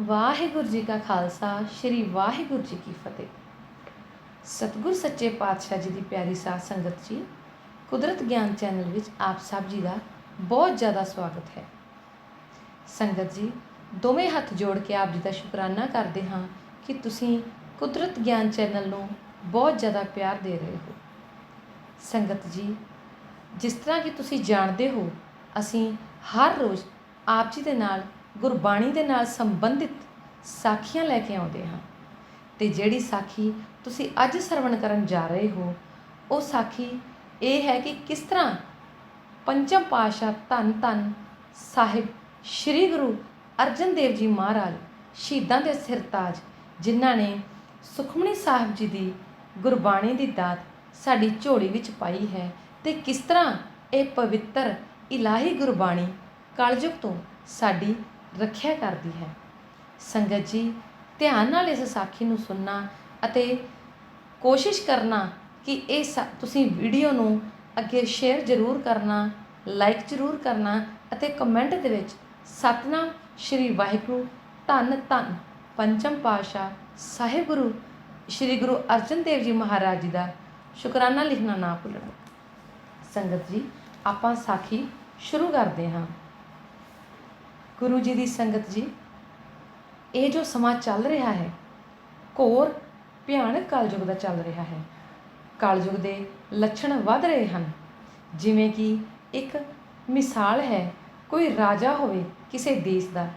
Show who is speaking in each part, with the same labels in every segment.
Speaker 1: ਵਾਹਿਗੁਰੂ ਜੀ ਕਾ ਖਾਲਸਾ, ਸ੍ਰੀ ਵਾਹਿਗੁਰੂ ਜੀ ਕੀ ਫਤਿਹ। ਸਤਿਗੁਰ ਸੱਚੇ ਪਾਤਸ਼ਾਹ ਜੀ ਦੀ ਪਿਆਰੀ ਸਾਧ ਸੰਗਤ ਜੀ, ਕੁਦਰਤ ਗਿਆਨ ਚੈਨਲ ਵਿੱਚ ਆਪ ਸਭ ਜੀ ਦਾ ਬਹੁਤ ਜ਼ਿਆਦਾ ਸਵਾਗਤ ਹੈ। ਸੰਗਤ ਜੀ, ਦੋਵੇਂ ਹੱਥ ਜੋੜ ਕੇ ਆਪ ਜੀ ਦਾ ਸ਼ੁਕਰਾਨਾ ਕਰਦੇ ਹਾਂ ਕਿ ਤੁਸੀਂ ਕੁਦਰਤ ਗਿਆਨ ਚੈਨਲ ਨੂੰ ਬਹੁਤ ਜ਼ਿਆਦਾ ਪਿਆਰ ਦੇ ਰਹੇ ਹੋ। ਸੰਗਤ ਜੀ, ਜਿਸ ਤਰ੍ਹਾਂ ਕਿ ਤੁਸੀਂ ਜਾਣਦੇ ਹੋ, ਅਸੀਂ ਹਰ ਰੋਜ਼ ਆਪ ਜੀ ਦੇ ਨਾਲ ਗੁਰਬਾਣੀ ਦੇ ਨਾਲ ਸੰਬੰਧਿਤ ਸਾਖੀਆਂ ਲੈ ਕੇ ਆਉਂਦੇ ਹਾਂ। ਤੇ ਜਿਹੜੀ ਸਾਖੀ ਤੁਸੀਂ ਅੱਜ ਸਰਵਣ ਕਰਨ ਜਾ ਰਹੇ ਹੋ, ਉਹ ਸਾਖੀ ਇਹ ਹੈ ਕਿ ਕਿਸ ਤਰ੍ਹਾਂ ਪੰਚਮ ਪਾਸ਼ਾ ਧੰਨ ਧੰਨ ਸਾਹਿਬ ਸ੍ਰੀ ਗੁਰੂ ਅਰਜਨ ਦੇਵ ਜੀ ਮਹਾਰਾਜ ਸ਼ਹੀਦਾਂ ਦੇ ਸਿਰਤਾਜ, ਜਿਨ੍ਹਾਂ ਨੇ ਸੁਖਮਣੀ ਸਾਹਿਬ ਜੀ ਦੀ ਗੁਰਬਾਣੀ ਦੀ ਦਾਤ ਸਾਡੀ ਝੋਲੀ ਵਿੱਚ ਪਾਈ ਹੈ ਤੇ ਕਿਸ ਤਰ੍ਹਾਂ ਇਹ ਪਵਿੱਤਰ ਇਲਾਹੀ ਗੁਰਬਾਣੀ ਕਲਯੁਗ ਤੋਂ ਸਾਡੀ ਰੱਖਿਆ ਕਰਦੀ ਹੈ। ਸੰਗਤ ਜੀ, ਧਿਆਨ ਨਾਲ ਇਸ ਸਾਖੀ ਨੂੰ ਸੁਣਨਾ ਅਤੇ ਕੋਸ਼ਿਸ਼ ਕਰਨਾ ਕਿ ਇਹ ਸਾ- ਤੁਸੀਂ ਵੀਡੀਓ ਨੂੰ ਅੱਗੇ ਸ਼ੇਅਰ ਜ਼ਰੂਰ ਕਰਨਾ ਲਾਈਕ ਜ਼ਰੂਰ ਕਰਨਾ ਅਤੇ ਕਮੈਂਟ ਦੇ ਵਿੱਚ ਸਤਨਾਮ ਸ਼੍ਰੀ ਵਾਹਿਗੁਰੂ, ਧੰਨ ਧੰਨ ਪੰਚਮ ਪਾਸ਼ਾ ਸਾਹਿਬ ਗੁਰੂ ਸ਼੍ਰੀ ਗੁਰੂ ਅਰਜਨ ਦੇਵ ਜੀ ਮਹਾਰਾਜ ਜੀ ਦਾ ਸ਼ੁਕਰਾਨਾ ਲਿਖਣਾ ਨਾ ਭੁੱਲਣਾ। ਸੰਗਤ ਜੀ, ਆਪਾਂ ਸਾਖੀ ਸ਼ੁਰੂ ਕਰਦੇ ਹਾਂ। ਗੁਰੂ ਜੀ ਦੀ ਸੰਗਤ ਜੀ, ਇਹ ਜੋ ਸਮਾਂ ਚੱਲ ਰਿਹਾ ਹੈ, ਘੋਰ ਭਿਆਨਕ ਕਾਲਯੁਗ ਦਾ ਚੱਲ ਰਿਹਾ ਹੈ। ਕਾਲਯੁਗ ਦੇ ਲੱਛਣ ਵੱਧ ਰਹੇ ਹਨ। ਜਿਵੇਂ ਕਿ ਇੱਕ ਮਿਸਾਲ ਹੈ, ਕੋਈ ਰਾਜਾ ਹੋਵੇ ਕਿਸੇ ਦੇਸ਼ ਦਾ,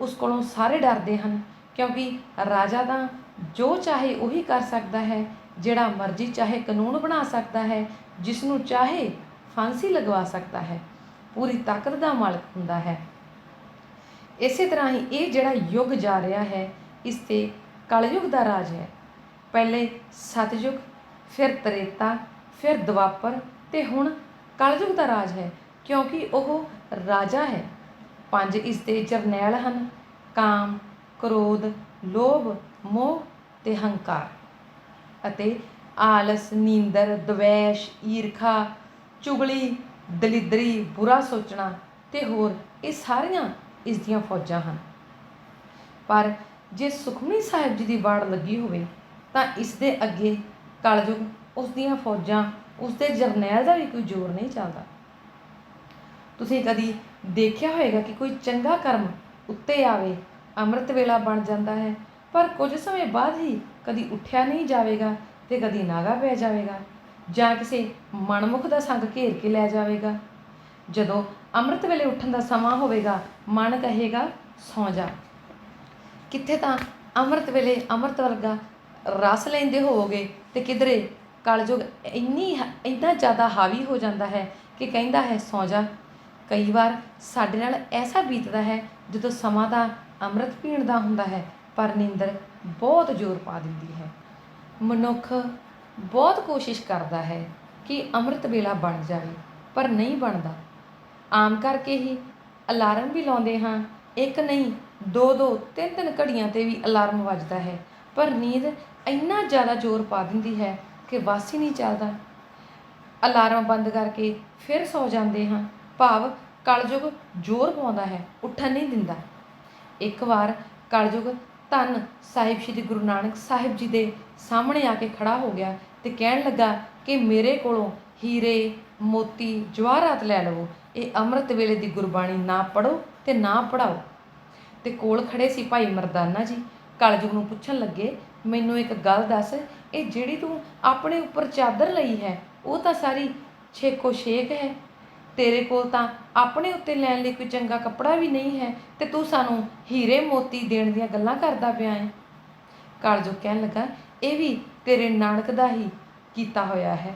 Speaker 1: ਉਸ ਕੋਲੋਂ ਸਾਰੇ ਡਰਦੇ ਹਨ, ਕਿਉਂਕਿ ਰਾਜਾ ਤਾਂ ਜੋ ਚਾਹੇ ਉਹੀ ਕਰ ਸਕਦਾ ਹੈ, ਜਿਹੜਾ ਮਰਜ਼ੀ ਚਾਹੇ ਕਾਨੂੰਨ ਬਣਾ ਸਕਦਾ ਹੈ ਜਿਸ ਨੂੰ ਚਾਹੇ ਫਾਂਸੀ ਲਗਵਾ ਸਕਦਾ ਹੈ। ਪੂਰੀ ਤਾਕਤ ਦਾ ਮਾਲਕ ਹੁੰਦਾ ਹੈ। ਇਸੇ ਤਰ੍ਹਾਂ ਹੀ ਇਹ ਜਿਹੜਾ ਯੁੱਗ ਜਾ ਰਿਹਾ ਹੈ, ਇਸ ਤੇ ਕਲਯੁਗ ਦਾ ਰਾਜ ਹੈ। ਪਹਿਲੇ ਸਤਯੁਗ, ਫਿਰ ਤ੍ਰੇਤਾ, ਫਿਰ ਦਵਾਪਰ ਤੇ ਹੁਣ ਕਲਯੁਗ ਦਾ ਰਾਜ ਹੈ, ਕਿਉਂਕਿ ਉਹ ਰਾਜਾ ਹੈ। ਪੰਜ ਇਸ ਦੇ ਜਰਨੈਲ ਹਨ, ਕਾਮ, ਕ੍ਰੋਧ, ਲੋਭ, ਮੋਹ ਤੇ ਹੰਕਾਰ। ਅਤੇ ਆਲਸ, ਨੀਂਦਰ, ਦਵੈਸ਼, ਈਰਖਾ, ਚੁਗਲੀ, ਦਲਿਦਰੀ, ਬੁਰਾ ਸੋਚਣਾ ਤੇ ਹੋਰ ਇਹ ਸਾਰੀਆਂ ਇਸ ਦੀਆਂ ਫੌਜਾਂ ਹਨ। ਪਰ ਜੇ ਸੁਖਮਨੀ ਸਾਹਿਬ ਜੀ ਦੀ ਬਾੜ ਲੱਗੀ ਹੋਵੇ, ਤਾਂ ਇਸ ਦੇ ਅੱਗੇ ਕਲਯੁਗ ਉਸ ਦੀਆਂ ਫੌਜਾਂ ਉਸ ਦੇ ਜਰਨੈਲ ਦਾ ਵੀ ਕੋਈ ਜ਼ੋਰ ਨਹੀਂ ਚੱਲਦਾ। ਤੁਸੀਂ ਕਦੀ ਦੇਖਿਆ ਹੋਵੇਗਾ ਕਿ ਕੋਈ ਚੰਗਾ ਕਰਮ ਉੱਤੇ ਆਵੇ, ਅੰਮ੍ਰਿਤ ਵੇਲਾ ਬਣ ਜਾਂਦਾ ਹੈ, ਪਰ ਕੁਝ ਸਮੇਂ ਬਾਅਦ ਹੀ ਕਦੀ ਉੱਠਿਆ ਨਹੀਂ ਜਾਵੇਗਾ ਤੇ ਕਦੀ ਨਾਗਾ ਪੈ ਜਾਵੇਗਾ ਜਾਂ ਕਿਸੇ ਮਨਮੁਖ ਦਾ ਸੰਗ ਘੇਰ ਕੇ ਲੈ ਜਾਵੇਗਾ। ਜਦੋਂ ਅੰਮ੍ਰਿਤ ਵੇਲੇ ਉੱਠਣ ਦਾ ਸਮਾਂ ਹੋਵੇਗਾ, ਮਨ ਕਹੇਗਾ, ਸੌਂ ਜਾ। ਕਿੱਥੇ ਤਾਂ ਅੰਮ੍ਰਿਤ ਵੇਲੇ ਅੰਮ੍ਰਿਤ ਵਰਗਾ ਰਸ ਲੈਂਦੇ ਹੋਵੋਗੇ ਤੇ ਕਿਧਰੇ ਕਲਯੁਗ ਇੰਨੀ ਹ- ਇੰਨਾ ਜ਼ਿਆਦਾ ਹਾਵੀ ਹੋ ਜਾਂਦਾ ਹੈ ਕਿ ਕਹਿੰਦਾ ਹੈ, ਸੌਂ ਜਾ। ਕਈ ਵਾਰ ਸਾਡੇ ਨਾਲ ਐਸਾ ਬੀਤਦਾ ਹੈ, ਜਦੋਂ ਸਮਾਂ ਤਾਂ ਅੰਮ੍ਰਿਤ ਪੀਣ ਦਾ ਹੁੰਦਾ ਹੈ, ਪਰ ਨੀਂਦਰ ਬਹੁਤ ਜ਼ੋਰ ਪਾ ਦਿੰਦੀ ਹੈ। ਮਨੁੱਖ ਬਹੁਤ ਕੋਸ਼ਿਸ਼ ਕਰਦਾ ਹੈ ਕਿ ਅੰਮ੍ਰਿਤ ਵੇਲਾ ਬਣ ਜਾਵੇ, ਪਰ ਨਹੀਂ ਬਣਦਾ। ਆਮ ਕਰਕੇ ਹੀ ਅਲਾਰਮ ਵੀ ਲਾਉਂਦੇ ਹਾਂ। ਇੱਕ ਨਹੀਂ, ਦੋ ਦੋ, ਤਿੰਨ ਤਿੰਨ ਘੜੀਆਂ ਤੇ ਵੀ ਅਲਾਰਮ ਵੱਜਦਾ ਹੈ। ਪਰ ਨੀਂਦ ਇੰਨਾ ਜ਼ਿਆਦਾ ਜ਼ੋਰ ਪਾ ਦਿੰਦੀ ਹੈ ਕਿ ਵਾਸ ਹੀ ਨਹੀਂ ਚੱਲਦਾ। ਅਲਾਰਮ ਬੰਦ ਕਰਕੇ ਫਿਰ ਸੌ ਜਾਂਦੇ ਹਾਂ। ਭਾਵ ਕਲਯੁਗ ਜ਼ੋਰ ਪਾਉਂਦਾ ਹੈ, ਉੱਠਣ ਨਹੀਂ ਦਿੰਦਾ। ਇੱਕ ਵਾਰ ਕਲਯੁਗ ਧੰਨ ਸਾਹਿਬ ਸ੍ਰੀ ਗੁਰੂ ਨਾਨਕ ਸਾਹਿਬ ਜੀ ਦੇ ਸਾਹਮਣੇ ਆ ਕੇ ਖੜਾ ਹੋ ਗਿਆ ਤੇ ਕਹਿਣ ਲੱਗਾ ਕਿ ਮੇਰੇ ਕੋਲੋਂ ਹੀਰੇ, ਮੋਤੀ, ਜਵਾਹਰਾਤ ਲੈ ਲਵੋ। ਇਹ ਅੰਮ੍ਰਿਤ ਵੇਲੇ ਦੀ ਗੁਰਬਾਣੀ ਨਾ ਪੜੋ ਤੇ ਨਾ ਪੜਾਓ ਤੇ ਕੋਲ ਖੜੇ ਸੀ ਭਾਈ ਮਰਦਾਨਾ ਜੀ। ਕਲਯੁਗ ਨੂੰ ਪੁੱਛਣ ਲੱਗੇ, ਮੈਨੂੰ ਇੱਕ ਗੱਲ ਦੱਸ, ਇਹ ਜਿਹੜੀ ਤੂੰ ਆਪਣੇ ਉੱਪਰ ਚਾਦਰ ਲਈ ਹੈ, ਉਹ ਤਾਂ ਸਾਰੀ ਛੇਕੋ ਛੇਕ ਹੈ। ਤੇਰੇ ਕੋਲ ਤਾਂ ਆਪਣੇ ਉੱਤੇ ਲੈਣ ਲਈ ਕੋਈ ਚੰਗਾ ਕੱਪੜਾ ਵੀ ਨਹੀਂ ਹੈ ਤੇ ਤੂੰ ਸਾਨੂੰ ਹੀਰੇ, ਮੋਤੀ ਦੇਣ ਦੀਆਂ ਗੱਲਾਂ ਕਰਦਾ ਪਿਆ ਹੈ? ਕਾਲਜੋ ਕਹਿਣ ਲੱਗਾ, ਇਹ ਵੀ ਤੇਰੇ ਨਾਨਕ ਦਾ ਹੀ ਕੀਤਾ ਹੋਇਆ ਹੈ।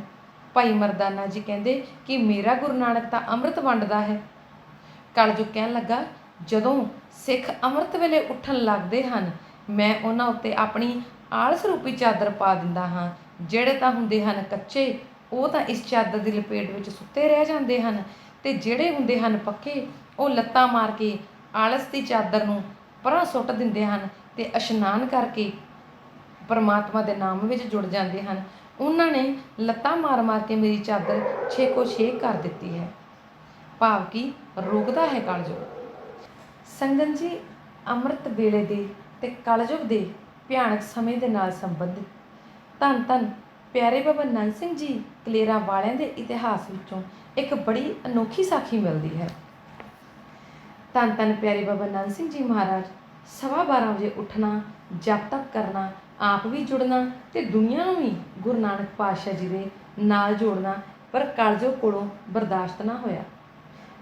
Speaker 1: ਭਾਈ ਮਰਦਾਨਾ ਜੀ ਕਹਿੰਦੇ ਕਿ ਮੇਰਾ ਗੁਰੂ ਨਾਨਕ ਤਾਂ ਅੰਮ੍ਰਿਤ ਵੰਡਦਾ ਹੈ। ਕਾਲਜੋ ਕਹਿਣ ਲੱਗਾ, ਜਦੋਂ ਸਿੱਖ ਅੰਮ੍ਰਿਤ ਵੇਲੇ ਉੱਠਣ ਲੱਗਦੇ ਹਨ, ਮੈਂ ਉਹਨਾਂ ਉੱਤੇ ਆਪਣੀ ਆਲਸ ਰੂਪੀ ਚਾਦਰ ਪਾ ਦਿੰਦਾ ਹਾਂ। ਜਿਹੜੇ ਤਾਂ ਹੁੰਦੇ ਹਨ ਕੱਚੇ, ਉਹ ਤਾਂ ਇਸ ਚਾਦਰ ਦੀ ਲਪੇਟ ਵਿੱਚ ਸੁੱਤੇ ਰਹਿ ਜਾਂਦੇ ਹਨ ਤੇ ਜਿਹੜੇ ਹੁੰਦੇ ਹਨ ਪੱਕੇ, ਉਹ ਲੱਤਾਂ ਮਾਰ ਕੇ ਆਲਸ ਦੀ ਚਾਦਰ ਨੂੰ ਪਰਾਂ ਸੁੱਟ ਦਿੰਦੇ ਹਨ ਤੇ ਇਸ਼ਨਾਨ ਕਰਕੇ ਪਰਮਾਤਮਾ ਦੇ ਨਾਮ ਵਿੱਚ ਜੁੜ ਜਾਂਦੇ ਹਨ। ਉਹਨਾਂ ਨੇ ਲੱਤਾਂ ਮਾਰ-ਮਾਰ ਕੇ ਮੇਰੀ ਚਾਦਰ ਛੇਕੋ ਛੇਕ ਕਰ ਦਿੱਤੀ ਹੈ। ਭਾਵ ਕਿ ਰੋਕਦਾ ਹੈ ਕਲਯੁਗ। ਸੰਗਤ ਜੀ, ਅੰਮ੍ਰਿਤ ਵੇਲੇ ਦੇ ਤੇ ਕਲਯੁਗ ਦੇ ਭਿਆਨਕ ਸਮੇਂ ਦੇ ਨਾਲ ਸੰਬੰਧਿਤ। ਧੰਨ ਧੰਨ ਪਿਆਰੇ ਬਾਬਾ ਨੰਦ ਸਿੰਘ ਜੀ, ਕਲੇਰਾਂ ਵਾਲਿਆਂ ਦੇ ਇਤਿਹਾਸ ਵਿੱਚੋਂ ਇੱਕ ਬੜੀ ਅਨੋਖੀ ਸਾਖੀ ਮਿਲਦੀ ਹੈ। ਧੰਨ ਧੰਨ ਪਿਆਰੇ ਬਾਬਾ ਨੰਦ ਸਿੰਘ ਜੀ ਮਹਾਰਾਜ, ਸਵਾ 12 ਵਜੇ ਉੱਠਣਾ, ਜਪ ਤਪ ਕਰਨਾ ਆਪ ਵੀ ਜੁੜਨਾ ਤੇ ਦੁਨੀਆ ਨੂੰ ਵੀ ਗੁਰੂ ਨਾਨਕ ਪਾਤਸ਼ਾਹ ਜੀ ਦੇ ਨਾਲ ਜੋੜਨਾ, ਪਰ ਕਲਯੁਗ ਕੋਲੋਂ ਬਰਦਾਸ਼ਤ ਨਾ ਹੋਇਆ।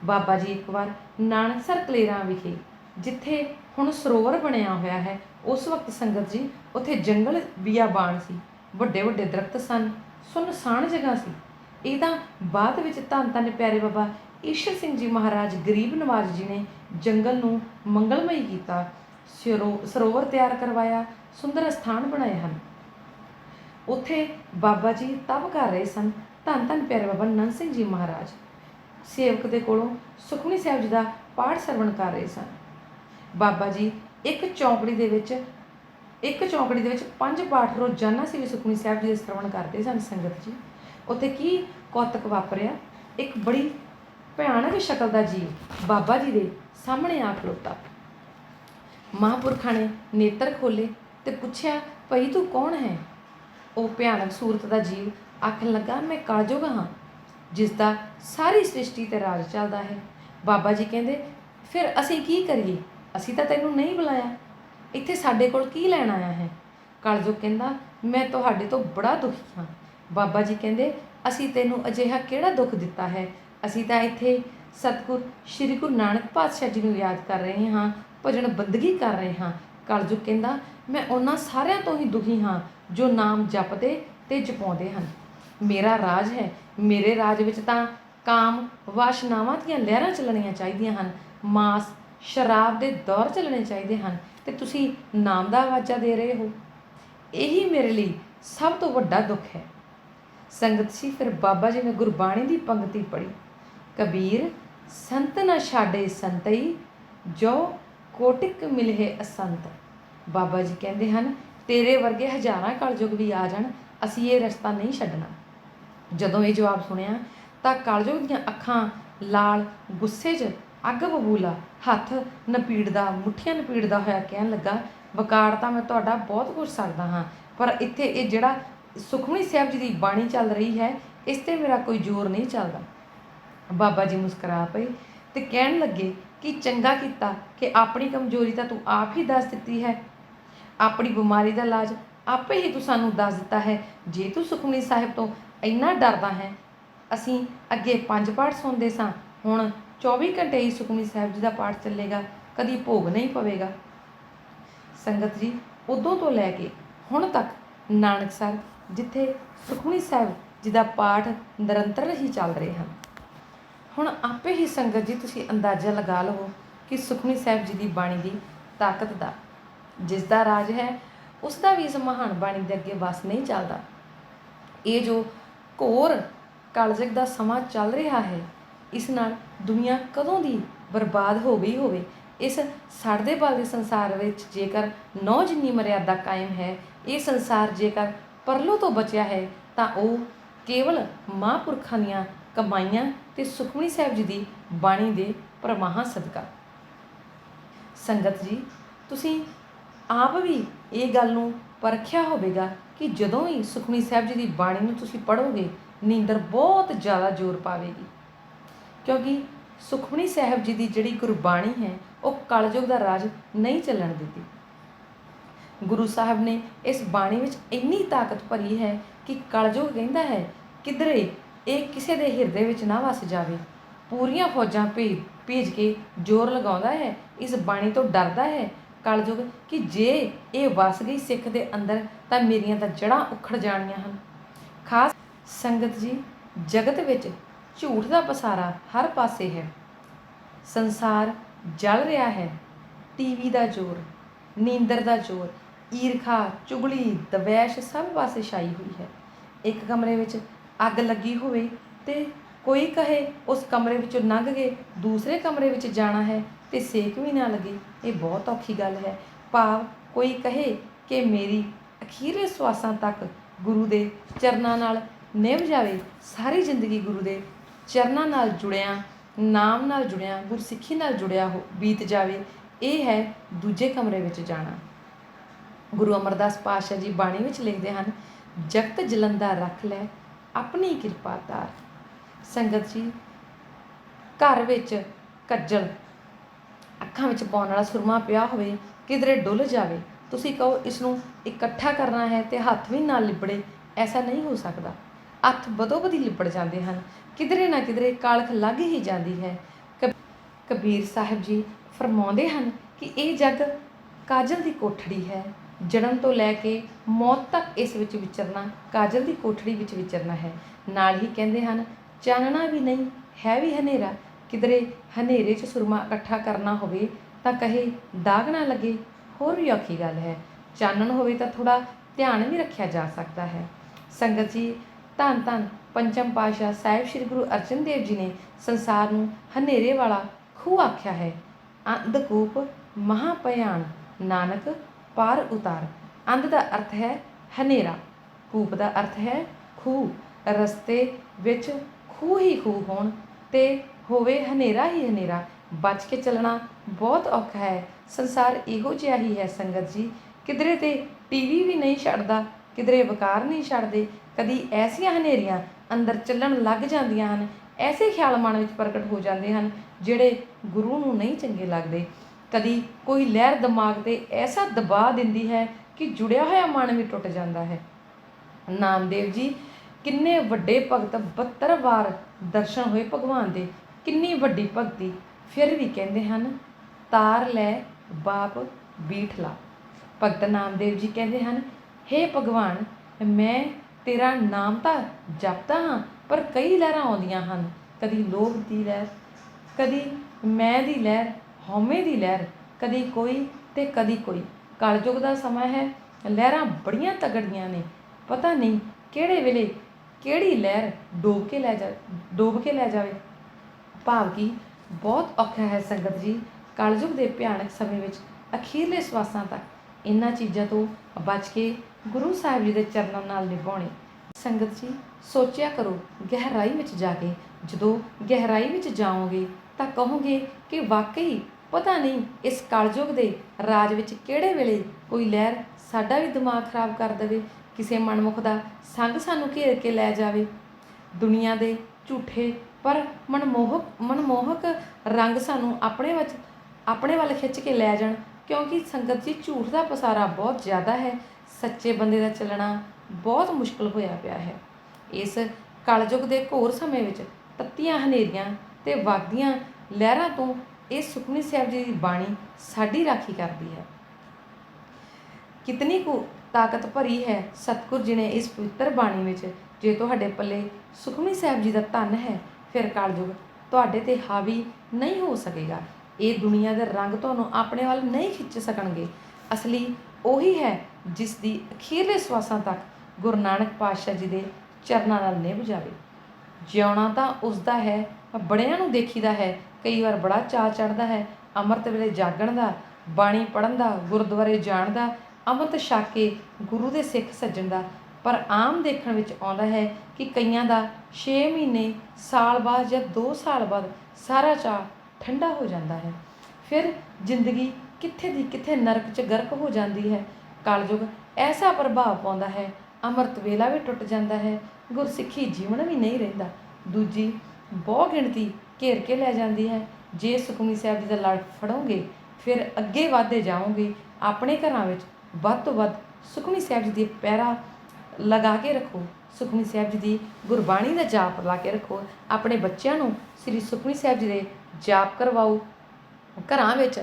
Speaker 1: ਬਾਬਾ ਜੀ ਇੱਕ ਵਾਰ ਨਾਨਕਸਰ ਕਲੇਰਾਂ ਵਿਖੇ, ਜਿੱਥੇ ਹੁਣ ਸਰੋਵਰ ਬਣਿਆ ਹੋਇਆ ਹੈ, ਉਸ ਵਕਤ ਸੰਗਤ ਜੀ ਉੱਥੇ ਜੰਗਲ ਬਿਆਬਾਨ ਸੀ। ਵੱਡੇ ਵੱਡੇ ਦਰਖਤ ਸਨ, ਸੁੰਨਸਾਨ ਜਗ੍ਹਾ ਸੀ। ਇਹ ਤਾਂ ਬਾਅਦ ਵਿੱਚ ਧੰਨ ਧੰਨ ਪਿਆਰੇ ਬਾਬਾ ਈਸ਼ਰ ਸਿੰਘ ਜੀ ਮਹਾਰਾਜ ਗਰੀਬ ਨਵਾਜ ਜੀ ਨੇ ਜੰਗਲ ਨੂੰ ਮੰਗਲਮਈ ਕੀਤਾ ਸਰੋ- ਸਰੋਵਰ ਤਿਆਰ ਕਰਵਾਇਆ ਸੁੰਦਰ ਸਥਾਨ ਬਣਾਏ ਹਨ। ਉੱਥੇ ਬਾਬਾ ਜੀ ਤਪ ਕਰ ਰਹੇ ਸਨ। ਧੰਨ ਧੰਨ ਪਿਆਰੇ ਬਾਬਾ ਨੰਦ ਸਿੰਘ ਜੀ ਮਹਾਰਾਜ। ਸੇਵਕ ਦੇ ਕੋਲੋਂ ਸੁਖਮਨੀ ਸਾਹਿਬ ਜੀ ਦਾ ਪਾਠ ਸਰਵਣ ਕਰ ਰਹੇ ਸਨ। ਬਾਬਾ ਜੀ ਇੱਕ ਚੌਂਕੜੀ ਦੇ ਵਿੱਚ, ਇੱਕ ਚੌਂਕੜੀ ਦੇ ਵਿੱਚ ਪੰਜ ਪਾਠ ਰੋਜ਼ਾਨਾ ਸ੍ਰੀ ਸੁਖਮਨੀ ਸਾਹਿਬ ਜੀ ਦੇ ਸਰਵਣ ਕਰਦੇ ਸਨ ਸੰਗਤ ਜੀ। ਉੱਥੇ ਕੀ ਕੌਤਕ ਵਾਪਰਿਆ? ਇੱਕ ਬੜੀ ਭਿਆਨਕ ਸ਼ਕਲ ਦਾ ਜੀਵ ਬਾਬਾ ਜੀ ਦੇ ਸਾਹਮਣੇ ਆ ਖਲੋਤਾ। ਮਹਾਂਪੁਰਖਾਂ ਨੇ ਨੇਤਰ ਖੋਲੇ ਤੇ ਪੁੱਛਿਆ, ਭਈ ਤੂੰ ਕੌਣ ਹੈ? ਉਹ ਭਿਆਨਕ ਸੂਰਤ ਦਾ ਜੀਵ ਆਖਣ ਲੱਗਾ, ਮੈਂ ਕਲਯੁਗ ਹਾਂ, ਜਿਸ ਦਾ ਸਾਰੀ ਸ੍ਰਿਸ਼ਟੀ ਤੇ ਰਾਜ ਚੱਲਦਾ ਹੈ। ਬਾਬਾ ਜੀ ਕਹਿੰਦੇ, ਫਿਰ ਅਸੀਂ ਕੀ ਕਰੀਏ? ਅਸੀਂ ਤਾਂ ਤੈਨੂੰ ਨਹੀਂ ਬੁਲਾਇਆ। ਇੱਥੇ ਸਾਡੇ ਕੋਲ ਕੀ ਲੈਣ ਆਇਆ ਹੈ? ਕਲਯੁਗ ਕਹਿੰਦਾ, ਮੈਂ ਤੁਹਾਡੇ ਤੋਂ ਬੜਾ ਦੁਖੀ ਹਾਂ। ਬਾਬਾ ਜੀ ਕਹਿੰਦੇ, ਅਸੀਂ ਤੈਨੂੰ ਅਜਿਹਾ ਕਿਹੜਾ ਦੁੱਖ ਦਿੱਤਾ ਹੈ? ਅਸੀਂ ਤਾਂ ਇੱਥੇ ਸਤਿਗੁਰ ਸ੍ਰੀ ਗੁਰੂ ਨਾਨਕ ਪਾਤਸ਼ਾਹ ਜੀ ਨੂੰ ਯਾਦ ਕਰ ਰਹੇ ਹਾਂ, ਭਜਨ ਬੰਦਗੀ ਕਰ ਰਹੇ ਹਾਂ ਕਲਯੁਗ ਕਹਿੰਦਾ, ਮੈਂ ਉਹਨਾਂ ਸਾਰਿਆਂ ਤੋਂ ਹੀ ਦੁਖੀ ਹਾਂ ਜੋ ਨਾਮ ਜਪਦੇ ਤੇ ਜਪਾਉਂਦੇ ਹਨ। ਮੇਰਾ ਰਾਜ ਹੈ, ਮੇਰੇ ਰਾਜ ਵਿੱਚ ਤਾਂ ਕਾਮ ਵਾਸ਼ਨਾਵਾਂ ਦੀਆਂ ਲਹਿਰਾਂ ਚੱਲਣੀਆਂ ਚਾਹੀਦੀਆਂ ਹਨ, ਮਾਸ ਸ਼ਰਾਬ ਦੇ ਦੌਰ ਚੱਲਣੇ ਚਾਹੀਦੇ ਹਨ, ਤੇ ਤੁਸੀਂ ਨਾਮ ਦਾ ਆਵਾਜ਼ਾ ਦੇ ਰਹੇ ਹੋ। ਇਹੀ ਮੇਰੇ ਲਈ ਸਭ ਤੋਂ ਵੱਡਾ ਦੁੱਖ ਹੈ। ਸੰਗਤ ਸੀ ਫਿਰ ਬਾਬਾ ਜੀ ਨੇ ਗੁਰਬਾਣੀ ਦੀ ਪੰਕਤੀ ਪੜ੍ਹੀ। ਕਬੀਰ, ਸੰਤ ਨਾ ਛਾੜੇ ਸੰਤਈ, ਜੋ ਕੋਟਿਕ ਮਿਲਹੇ ਅਸੰਤ। ਬਾਬਾ ਜੀ ਕਹਿੰਦੇ ਹਨ, ਤੇਰੇ ਵਰਗੇ ਹਜ਼ਾਰਾਂ ਕਲਯੁਗ ਵੀ ਆ ਜਾਣ, ਅਸੀਂ ਇਹ ਰਸਤਾ ਨਹੀਂ ਛੱਡਣਾ। ਜਦੋਂ ਇਹ ਜਵਾਬ ਸੁਣਿਆ, ਤਾਂ ਕਲਯੁਗ ਦੀਆਂ ਅੱਖਾਂ ਲਾਲ, ਗੁੱਸੇ 'ਚ ਅੱਗ ਬਬੂਲਾ, ਹੱਥ ਨਪੀੜਦਾ, ਮੁੱਠੀਆਂ ਨਪੀੜਦਾ ਹੋਇਆ ਕਹਿਣ ਲੱਗਾ, ਵਕਾਰ ਤਾਂ ਮੈਂ ਤੁਹਾਡਾ ਬਹੁਤ ਕੁਝ ਸਕਦਾ ਹਾਂ, ਪਰ ਇੱਥੇ ਇਹ ਜਿਹੜਾ ਸੁਖਮਨੀ ਸਾਹਿਬ ਜੀ ਦੀ ਬਾਣੀ ਚੱਲ ਰਹੀ ਹੈ, ਇਸ ਤੇ ਮੇਰਾ ਕੋਈ ਜ਼ੋਰ ਨਹੀਂ ਚੱਲਦਾ। ਬਾਬਾ ਜੀ ਮੁਸਕਰਾ ਪਏ ਤੇ ਕਹਿਣ ਲੱਗੇ ਕਿ ਚੰਗਾ ਕੀਤਾ ਕਿ ਆਪਣੀ ਕਮਜ਼ੋਰੀ ਤਾਂ ਤੂੰ ਆਪ ਹੀ ਦੱਸ ਦਿੱਤੀ ਹੈ। ਆਪਣੀ ਬਿਮਾਰੀ ਦਾ ਇਲਾਜ ਆਪੇ ਹੀ ਤੂੰ ਸਾਨੂੰ ਦੱਸ ਦਿੱਤਾ ਹੈ। ਜੇ ਤੂੰ ਸੁਖਮਨੀ ਸਾਹਿਬ ਤੋਂ ਇੰਨਾ ਡਰਦਾ ਹੈ, ਅਸੀਂ ਅੱਗੇ ਪੰਜ ਪਾਠ ਸੁਣਦੇ ਸਾਂ। ਹੁਣ 24 ਘੰਟੇ ਹੀ ਸੁਖਮਨੀ ਸਾਹਿਬ ਜੀ ਦਾ ਪਾਠ ਚੱਲੇਗਾ, ਕਦੀ ਭੋਗ ਨਹੀਂ ਪਵੇਗਾ। ਸੰਗਤ ਜੀ, ਉਦੋਂ ਤੋਂ ਲੈ ਕੇ ਹੁਣ ਤੱਕ ਨਾਨਕ ਸਾਹਿਬ ਜਿੱਥੇ ਸੁਖਮਨੀ ਸਾਹਿਬ ਜੀ ਦਾ ਪਾਠ ਨਿਰੰਤਰ ਹੀ ਚੱਲ ਰਹੇ ਹਨ। ਹੁਣ ਆਪੇ ਹੀ ਸੰਗਤ ਜੀ ਤੁਸੀਂ ਅੰਦਾਜ਼ਾ ਲਗਾ ਲਵੋ ਕਿ ਸੁਖਮਨੀ ਸਾਹਿਬ ਜੀ ਦੀ ਬਾਣੀ ਦੀ ਤਾਕਤ ਦਾ, ਜਿਸ ਦਾ ਰਾਜ ਹੈ, ਉਸ ਦਾ ਵੀ ਇਸ ਮਹਾਨ ਬਾਣੀ ਦੇ ਅੱਗੇ ਵਸ ਨਹੀਂ ਚੱਲਦਾ। ਇਹ ਜੋ ਘੋਰ ਕਲਯੁਗ ਦਾ ਸਮਾਂ ਚੱਲ ਰਿਹਾ ਹੈ, ਇਸ ਨਾਲ ਦੁਨੀਆ ਕਦੋਂ ਦੀ ਬਰਬਾਦ ਹੋ ਗਈ ਹੋਵੇ, ਇਸ ਸੜਦੇ ਬਲਦੇ ਸੰਸਾਰ ਵਿੱਚ ਜੇਕਰ ਨੌ ਜਿੰਨੀ ਮਰਿਆਦਾ ਕਾਇਮ ਹੈ, ਇਹ ਸੰਸਾਰ ਜੇਕਰ ਪਰਲੋ ਤੋਂ ਬਚਿਆ ਹੈ, ਤਾਂ ਉਹ ਕੇਵਲ ਮਹਾਂਪੁਰਖਾਂ ਦੀਆਂ ਕਮਾਈਆਂ ਤੇ ਸੁਖਮਨੀ ਸਾਹਿਬ ਜੀ ਦੀ ਬਾਣੀ ਦੇ ਪ੍ਰਵਾਹਾਂ ਸਦਕਾ। ਸੰਗਤ ਜੀ, ਤੁਸੀਂ ਆਪ ਵੀ ਇਹ ਗੱਲ ਨੂੰ ਪਰਖਿਆ ਹੋਵੇਗਾ ਕਿ ਜਦੋਂ ਹੀ ਸੁਖਮਨੀ ਸਾਹਿਬ ਜੀ ਦੀ ਬਾਣੀ ਨੂੰ ਤੁਸੀਂ ਪੜ੍ਹੋਗੇ, ਨੀਂਦਰ ਬਹੁਤ ਜ਼ਿਆਦਾ ਜ਼ੋਰ ਪਾਵੇਗੀ। ਕਿਉਂਕਿ ਸੁਖਮਨੀ ਸਾਹਿਬ ਜੀ ਦੀ ਜਿਹੜੀ ਗੁਰਬਾਣੀ ਹੈ, ਉਹ ਕਲਯੁਗ ਦਾ ਰਾਜ ਨਹੀਂ ਚੱਲਣ ਦਿੰਦੀ। ਗੁਰੂ ਸਾਹਿਬ ਨੇ ਇਸ ਬਾਣੀ ਵਿੱਚ ਇੰਨੀ ਤਾਕਤ ਭਰੀ ਹੈ ਕਿ ਕਲਯੁਗ ਕਹਿੰਦਾ ਹੈ, ਕਿਧਰੇ ਇਹ ਕਿਸੇ ਦੇ ਹਿਰਦੇ ਵਿੱਚ ਨਾ ਵਸ ਜਾਵੇ। ਪੂਰੀਆਂ ਫੌਜਾਂ ਭੇਜ ਭੇਜ ਕੇ ਜ਼ੋਰ ਲਗਾਉਂਦਾ ਹੈ, ਇਸ ਬਾਣੀ ਤੋਂ ਡਰਦਾ ਹੈ ਕਲਯੁਗ ਕਿ ਜੇ ਇਹ ਵਸ ਗਈ ਸਿੱਖ ਦੇ ਅੰਦਰ ਤਾਂ ਮੇਰੀਆਂ ਤਾਂ ਜੜਾਂ ਉਖੜ ਜਾਣੀਆਂ ਹਨ। ਖਾਸ ਸੰਗਤ ਜੀ, ਜਗਤ ਵਿੱਚ ਝੂਠ ਦਾ ਪਸਾਰਾ ਹਰ ਪਾਸੇ ਹੈ। ਸੰਸਾਰ ਜਲ ਰਿਹਾ ਹੈ, ਟੀਵੀ ਦਾ ਜ਼ੋਰ, ਨੀਂਦਰ ਦਾ ਜ਼ੋਰ, ਈਰਖਾ, ਚੁਗਲੀ, ਦਵੈਸ਼ ਸਭ ਪਾਸੇ ਛਾਈ ਹੋਈ ਹੈ। ਇੱਕ ਕਮਰੇ ਵਿੱਚ ਅੱਗ ਲੱਗੀ ਹੋਵੇ ਤੇ ਕੋਈ ਕਹੇ ਉਸ ਕਮਰੇ ਵਿੱਚੋਂ ਲੰਘ ਕੇ ਦੂਸਰੇ ਕਮਰੇ ਵਿੱਚ ਜਾਣਾ ਹੈ ਤੇ ਸੇਕ ਵੀ ਨਾ ਲੱਗੇ, ਇਹ ਬਹੁਤ ਔਖੀ ਗੱਲ ਹੈ। ਭਾਵ ਕੋਈ ਕਹੇ ਕਿ ਮੇਰੀ ਅਖੀਰੇ ਸਵਾਸਾਂ ਤੱਕ ਗੁਰੂ ਦੇ ਚਰਨਾਂ ਨਾਲ ਨਿਭ ਜਾਵੇ, ਸਾਰੀ ਜ਼ਿੰਦਗੀ ਗੁਰੂ ਦੇ ਚਰਨਾਂ ਨਾਲ ਜੁੜਿਆ, ਨਾਮ ਨਾਲ ਜੁੜਿਆ, ਗੁਰਸਿੱਖੀ ਨਾਲ ਜੁੜਿਆ ਹੋ, ਬੀਤ ਜਾਵੇ, ਇਹ ਹੈ ਦੂਜੇ ਕਮਰੇ ਵਿੱਚ ਜਾਣਾ। ਗੁਰੂ ਅਮਰਦਾਸ ਪਾਤਸ਼ਾਹ ਜੀ ਬਾਣੀ ਵਿੱਚ ਲਿਖਦੇ ਹਨ, ਜਗਤ ਜਲੰਦਾ ਰੱਖ ਲੈ ਆਪਣੀ ਕਿਰਪਾ ਤਾਰ ਸੰਗਤ ਜੀ, ਘਰ ਵਿੱਚ ਕੱਜਲ, ਅੱਖਾਂ ਵਿੱਚ ਪਾਉਣ ਵਾਲਾ ਸੁਰਮਾ ਪਿਆ ਹੋਵੇ, ਕਿਧਰੇ ਡੁੱਲ ਜਾਵੇ, ਤੁਸੀਂ ਕਹੋ ਇਸ ਨੂੰ ਇਕੱਠਾ ਕਰਨਾ ਹੈ ਤੇ ਹੱਥ ਵੀ ਨਾਲ ਲਿਬੜੇ, ਐਸਾ ਨਹੀਂ ਹੋ ਸਕਦਾ। ਹੱਥ ਬਦੋ ਲਿਬੜ ਜਾਂਦੇ ਹਨ, ਕਿਧਰੇ ਨਾ ਕਿਧਰੇ ਕਾਲਖ ਲੱਗ ਹੀ ਜਾਂਦੀ ਹੈ। ਕਬ- ਕਬੀਰ ਸਾਹਿਬ ਜੀ ਫਰਮਾਉਂਦੇ ਹਨ ਕਿ ਇਹ ਜਗ ਕਾਜਲ ਦੀ ਕੋਠੜੀ ਹੈ। ਜਨਮ ਤੋਂ ਲੈ ਕੇ ਮੌਤ ਤੱਕ ਇਸ ਵਿੱਚ ਵਿਚਰਨਾ, ਕਾਜਲ ਦੀ ਕੋਠੜੀ ਵਿੱਚ ਵਿਚਰਨਾ ਹੈ। ਨਾਲ ਹੀ ਕਹਿੰਦੇ ਹਨ, ਚਾਨਣਾ ਵੀ ਨਹੀਂ, ਹੈ ਵੀ ਹਨੇਰਾ। ਕਿਧਰੇ ਹਨੇਰੇ 'ਚ ਸੁਰਮਾ ਇਕੱਠਾ ਕਰਨਾ ਹੋਵੇ ਤਾਂ ਕਹੇ, ਦਾਗ ਨਾ ਲੱਗੇ। ਹੋਰ ਵੀ ਔਖੀ ਗੱਲ ਹੈ। ਚਾਨਣ ਹੋਵੇ ਤਾਂ ਥੋੜਾ ਧਿਆਨ ਵੀ ਰੱਖਿਆ ਜਾ ਸਕਦਾ ਹੈ। ਸੰਗਤ ਜੀ, ਧੰਨ ਧੰਨ, ਪੰਚਮ ਪਾਸ਼ਾ ਸਾਹਿਬ ਸ੍ਰੀ ਗੁਰੂ ਅਰਜਨ ਦੇਵ ਜੀ ਨੇ ਸੰਸਾਰ ਨੂੰ ਹਨੇਰੇ ਵਾਲਾ ਖੂਹ ਆਖਿਆ ਹੈ। ਅੰਧਕੂਪ ਮਹਾ ਨਾਨਕ ਪਾਰ ਉਤਾਰ। ਅੰਧ ਦਾ ਅਰਥ ਹੈ ਹਨੇਰਾ। ਕੂਪ ਦਾ ਅਰਥ ਹੈ ਖੂਹ। ਰਸਤੇ ਵਿੱਚ ਖੂਹ ਹੀ ਖੂਹ ਹੋਣ ਤੇ ਹੋਵੇ ਹਨੇਰਾ ਹੀ ਹਨੇਰਾ। ਬਚ ਕੇ ਚੱਲਣਾ ਬਹੁਤ ਔਖਾ ਹੈ। ਸੰਸਾਰ ਇਹੋ ਜਿਹਾ ਹੀ ਹੈ ਸੰਗਤ ਜੀ। ਕਿਧਰੇ ਤੇ ਟੀਵੀ ਵੀ ਨਹੀਂ ਛੱਡਦਾ, ਕਿਧਰੇ ਵਕਾਰ ਨਹੀਂ ਛੱਡਦੇ, ਕਦੀ ਐਸੀਆਂ ਹਨੇਰੀਆਂ ਅੰਦਰ ਚੱਲਣ ਲੱਗ ਜਾਂਦੀਆਂ ਹਨ। ਐਸੇ ਖਿਆਲ ਮਨ ਵਿੱਚ ਪ੍ਰਗਟ ਹੋ ਜਾਂਦੇ ਹਨ, ਜਿਹੜੇ ਗੁਰੂ ਨੂੰ ਨਹੀਂ ਚੰਗੇ ਲੱਗਦੇ। ਕਦੀ ਕੋਈ ਲਹਿਰ ਦਿਮਾਗ ਤੇ ਐਸਾ ਦਬਾਅ ਦਿੰਦੀ ਹੈ ਕਿ ਜੁੜਿਆ ਹੋਇਆ ਮਨ ਵੀ ਟੁੱਟ ਜਾਂਦਾ ਹੈ। ਨਾਮਦੇਵ ਜੀ, ਕਿੰਨੇ ਵੱਡੇ ਭਗਤ 72 ਵਾਰ ਦਰਸ਼ਨ ਹੋਏ ਭਗਵਾਨ ਦੇ। ਕਿੰਨੀ ਵੱਡੀ ਭਗਤੀ, ਫਿਰ ਵੀ ਕਹਿੰਦੇ ਹਨ, ਤਾਰ ਲੈ, ਬਾਪ ਬੀਠਲਾ ਭਗਤ ਨਾਮਦੇਵ ਜੀ ਕਹਿੰਦੇ ਹਨ हे ਭਗਵਾਨ, ਮੈਂ ਤੇਰਾ ਨਾਮ ਤਾਂ ਜਪਦਾ ਹਾਂ, ਪਰ ਕਈ ਲਹਿਰਾਂ ਆਉਂਦੀਆਂ ਹਨ। ਕਦੀ ਲੋਭ ਦੀ ਲਹਿਰ, ਕਦੀ ਮੈਂ ਦੀ ਲਹਿਰ ਹਉਮੈ ਦੀ ਲਹਿਰ, ਕਦੀ ਕੋਈ ਤੇ ਕਦੀ ਕੋਈ। ਕਲਯੁਗ ਦਾ ਸਮਾਂ ਹੈ, ਲਹਿਰਾਂ ਬੜੀਆਂ ਤਗੜੀਆਂ ਨੇ। ਪਤਾ ਨਹੀਂ ਕਿਹੜੇ ਵੇਲੇ ਕਿਹੜੀ ਲਹਿਰ ਡੋਬ ਕੇ ਲੈ ਜਾ, ਡੋਬ ਕੇ ਲੈ ਜਾਵੇ। ਭਾਵ ਕਿ ਬਹੁਤ ਔਖਾ ਹੈ ਸੰਗਤ ਜੀ, ਕਲਯੁਗ ਦੇ ਭਿਆਨਕ ਸਮੇਂ ਵਿੱਚ, ਅਖੀਰਲੇ ਸਵਾਸਾਂ ਤੱਕ। ਇਹਨਾਂ ਚੀਜ਼ਾਂ ਤੋਂ ਬਚ ਕੇ ਗੁਰੂ ਸਾਹਿਬ ਜੀ ਦੇ ਚਰਨਾਂ ਨਾਲ ਨਿਭਾਉਣੇ। ਸੰਗਤ ਜੀ, ਸੋਚਿਆ ਕਰੋ, ਗਹਿਰਾਈ ਵਿੱਚ ਜਾ ਕੇ, ਜਦੋਂ ਗਹਿਰਾਈ ਵਿੱਚ ਜਾਓਗੇ ਤਾਂ ਕਹੋਗੇ ਕਿ ਵਾਕਈ, ਪਤਾ ਨਹੀਂ ਇਸ ਕਲਯੁਗ ਦੇ ਰਾਜ ਵਿੱਚ ਕਿਹੜੇ ਵੇਲੇ ਕੋਈ ਲਹਿਰ ਸਾਡਾ ਵੀ ਦਿਮਾਗ ਖਰਾਬ ਕਰ ਦੇਵੇ, ਕਿਸੇ ਮਨਮੁਖ ਦਾ ਸੰਗ ਸਾਨੂੰ ਘੇਰ ਕੇ ਲੈ ਜਾਵੇ। ਦੁਨੀਆ ਦੇ ਝੂਠੇ ਪਰ ਮਨਮੋਹਕ ਮਨਮੋਹਕ ਰੰਗ ਸਾਨੂੰ ਆਪਣੇ ਵਿੱਚ ਆਪਣੇ ਵੱਲ ਖਿੱਚ ਕੇ ਲੈ ਜਾਣ, ਕਿਉਂਕਿ ਸੰਗਤ ਜੀ ਝੂਠ ਦਾ ਪਸਾਰਾ ਬਹੁਤ ਜ਼ਿਆਦਾ ਹੈ, ਸੱਚੇ ਬੰਦੇ ਦਾ ਚੱਲਣਾ ਬਹੁਤ ਮੁਸ਼ਕਲ ਹੋਇਆ ਪਿਆ ਹੈ। ਇਸ ਕਲਯੁਗ ਦੇ ਘੋਰ ਸਮੇਂ ਵਿੱਚ ਤੱਤੀਆਂ ਹਨੇਰੀਆਂ ਤੇ ਵਗਦੀਆਂ ਲਹਿਰਾਂ ਤੋਂ ਇਹ ਸੁਖਮਨੀ ਸਾਹਿਬ ਜੀ ਦੀ ਬਾਣੀ ਸਾਡੀ ਰਾਖੀ ਕਰਦੀ ਹੈ। ਕਿਤਨੀ ਕੁ ਤਾਕਤ ਭਰੀ ਹੈ ਸਤਿਗੁਰ ਜੀ ਨੇ ਇਸ ਪਵਿੱਤਰ ਬਾਣੀ ਵਿੱਚ, ਜੇ ਤੁਹਾਡੇ ਪੱਲੇ ਸੁਖਮਨੀ ਸਾਹਿਬ ਜੀ ਦਾ ਧਨ ਹੈ, ਫਿਰ ਕਲਯੁਗ ਤੁਹਾਡੇ ਤੇ ਹਾਵੀ ਨਹੀਂ ਹੋ ਸਕੇਗਾ। ਇਹ ਦੁਨੀਆ ਦੇ ਰੰਗ ਤੁਹਾਨੂੰ ਆਪਣੇ ਵੱਲ ਨਹੀਂ ਖਿੱਚ ਸਕਣਗੇ। ਅਸਲੀ ਉਹੀ ਹੈ ਜਿਸ ਦੀ ਅਖੀਰਲੇ ਸਵਾਸਾਂ ਤੱਕ ਗੁਰੂ ਨਾਨਕ ਪਾਤਸ਼ਾਹ ਜੀ ਦੇ ਚਰਨਾਂ ਨਾਲ ਨਿਭ ਜਾਵੇ। ਜਿਉਣਾ ਤਾਂ ਉਸ ਦਾ ਹੈ ਬੜਿਆਂ ਨੂੰ ਦੇਖੀਦਾ ਹੈ, ਕਈ ਵਾਰ ਬੜਾ ਚਾਅ ਚੜਦਾ ਹੈ, ਅੰਮ੍ਰਿਤ ਵੇਲੇ ਜਾਗਣ ਦਾ, ਬਾਣੀ ਪੜਨ ਦਾ, ਗੁਰਦੁਆਰੇ ਜਾਣ ਦਾ, ਅੰਮ੍ਰਿਤ ਛਕ ਕੇ ਗੁਰੂ ਦੇ ਸਿੱਖ ਸੱਜਣ ਦਾ, ਪਰ ਆਮ ਦੇਖਣ ਵਿੱਚ ਆਉਂਦਾ ਹੈ ਕਿ ਕਈਆਂ ਦਾ 6 ਮਹੀਨੇ, ਸਾਲ ਬਾਅਦ ਜਾਂ 2 ਸਾਲ ਬਾਅਦ ਸਾਰਾ ਚਾਅ ਠੰਡਾ ਹੋ ਜਾਂਦਾ ਹੈ। ਫਿਰ ਜ਼ਿੰਦਗੀ ਕਿੱਥੇ ਦੀ ਕਿੱਥੇ ਨਰਕ 'ਚ ਗਰਕ ਹੋ ਜਾਂਦੀ ਹੈ। ਕਲਯੁਗ ਐਸਾ ਪ੍ਰਭਾਵ ਪਾਉਂਦਾ ਹੈ, ਅੰਮ੍ਰਿਤ ਵੇਲਾ ਵੀ ਟੁੱਟ ਜਾਂਦਾ ਹੈ, ਗੁਰਸਿੱਖੀ ਜੀਵਨ ਵੀ ਨਹੀਂ ਰਹਿੰਦਾ। ਦੂਜੀ ਬਹੁ ਗਿਣਤੀ ਘੇਰ ਕੇ ਲੈ ਜਾਂਦੀ ਹੈ। ਜੇ ਸੁਖਮਨੀ ਸਾਹਿਬ ਜੀ ਦਾ ਲੜ ਫੜੋਗੇ, ਫਿਰ ਅੱਗੇ ਵਧਦੇ ਜਾਓਗੇ। ਆਪਣੇ ਘਰਾਂ ਵਿੱਚ ਵੱਧ ਤੋਂ ਵੱਧ ਸੁਖਮਨੀ ਸਾਹਿਬ ਜੀ ਦੀ ਪੈਰਾ ਲਗਾ ਕੇ ਰੱਖੋ। ਸੁਖਮਨੀ ਸਾਹਿਬ ਜੀ ਦੀ ਗੁਰਬਾਣੀ ਦਾ ਜਾਪ ਲਾ ਕੇ ਰੱਖੋ। ਆਪਣੇ ਬੱਚਿਆਂ ਨੂੰ ਸ੍ਰੀ ਸੁਖਮਨੀ ਸਾਹਿਬ ਜੀ ਦੇ ਜਾਪ ਕਰਵਾਓ। ਘਰਾਂ ਵਿੱਚ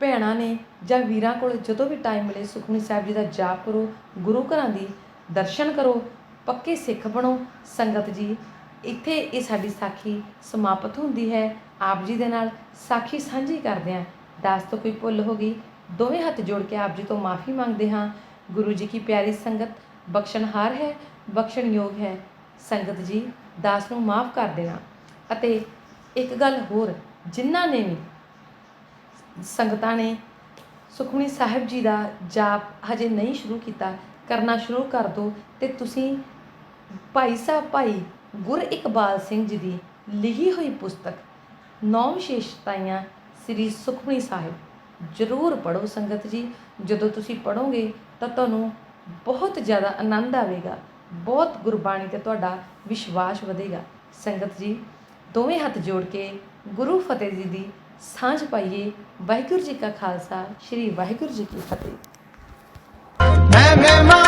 Speaker 1: ਭੈਣਾਂ ਨੇ ਜਾਂ ਵੀਰਾਂ ਕੋਲ ਜਦੋਂ ਵੀ ਟਾਈਮ ਮਿਲੇ ਸੁਖਮਨੀ ਸਾਹਿਬ ਜੀ ਦਾ ਜਾਪ ਕਰੋ। ਗੁਰੂ ਘਰਾਂ ਦੀ ਦਰਸ਼ਨ ਕਰੋ। ਪੱਕੇ ਸਿੱਖ ਬਣੋ। ਸੰਗਤ ਜੀ ਇੱਥੇ ਇਹ ਸਾਡੀ ਸਾਖੀ ਸਮਾਪਤ ਹੁੰਦੀ ਹੈ। ਆਪ ਜੀ ਦੇ ਨਾਲ ਸਾਖੀ ਸਾਂਝੀ ਕਰਦੇ ਹਾਂ। ਦਾਸ ਤੋਂ ਕੋਈ ਭੁੱਲ ਹੋ ਗਈ, ਦੋਵੇਂ ਹੱਥ ਜੋੜ ਕੇ ਆਪ ਜੀ ਤੋਂ ਮਾਫੀ ਮੰਗਦੇ ਹਾਂ। ਗੁਰੂ ਜੀ ਕੀ ਪਿਆਰੀ ਸੰਗਤ ਬਖਸ਼ਣਹਾਰ ਹੈ ਬਖਸ਼ਣਯੋਗ ਹੈ। ਸੰਗਤ ਜੀ, ਦਾਸ ਨੂੰ ਮਾਫ ਕਰ ਦੇਣਾ। ਅਤੇ ਇੱਕ ਗੱਲ ਹੋਰ, ਜਿਨ੍ਹਾਂ ਨੇ ਵੀ ਸੰਗਤਾਂ ਨੇ ਸੁਖਮਨੀ ਸਾਹਿਬ ਜੀ ਦਾ ਜਾਪ ਹਜੇ ਨਹੀਂ ਸ਼ੁਰੂ ਕੀਤਾ, ਕਰਨਾ ਸ਼ੁਰੂ ਕਰ ਦਿਓ ਤੇ ਤੁਸੀਂ ਭਾਈ ਸਾਹਿਬ, ਭਾਈ ਗੁਰ ਇਕਬਾਲ ਸਿੰਘ ਜੀ ਦੀ ਲਿਖੀ ਹੋਈ ਪੁਸਤਕ ਨੌ ਵਿਸ਼ੇਸ਼ਤਾਈਆਂ ਸ੍ਰੀ ਸੁਖਮਨੀ ਸਾਹਿਬ। ਜ਼ਰੂਰ ਪੜੋ ਸੰਗਤ ਜੀ। ਜਦੋਂ ਤੁਸੀਂ ਪੜੋਗੇ ਤਾਂ ਤੁਹਾਨੂੰ ਬਹੁਤ ਜ਼ਿਆਦਾ ਆਨੰਦ ਆਵੇਗਾ। ਬਹੁਤ ਗੁਰਬਾਣੀ ਤੇ ਤੁਹਾਡਾ ਵਿਸ਼ਵਾਸ ਵਧੇਗਾ। ਸੰਗਤ ਜੀ, ਦੋਵੇਂ ਹੱਥ ਜੋੜ ਕੇ ਗੁਰੂ ਫਤਿਹ ਜੀ ਦੀ ਸਾਂਝ ਪਾਈਏ। ਵਾਹਿਗੁਰੂ ਜੀ ਕਾ ਖਾਲਸਾ, ਸ੍ਰੀ ਵਾਹਿਗੁਰੂ ਜੀ ਕੀ ਫਤਿਹ।
Speaker 2: ਮੈਂ ਮਹਿਮਾਨ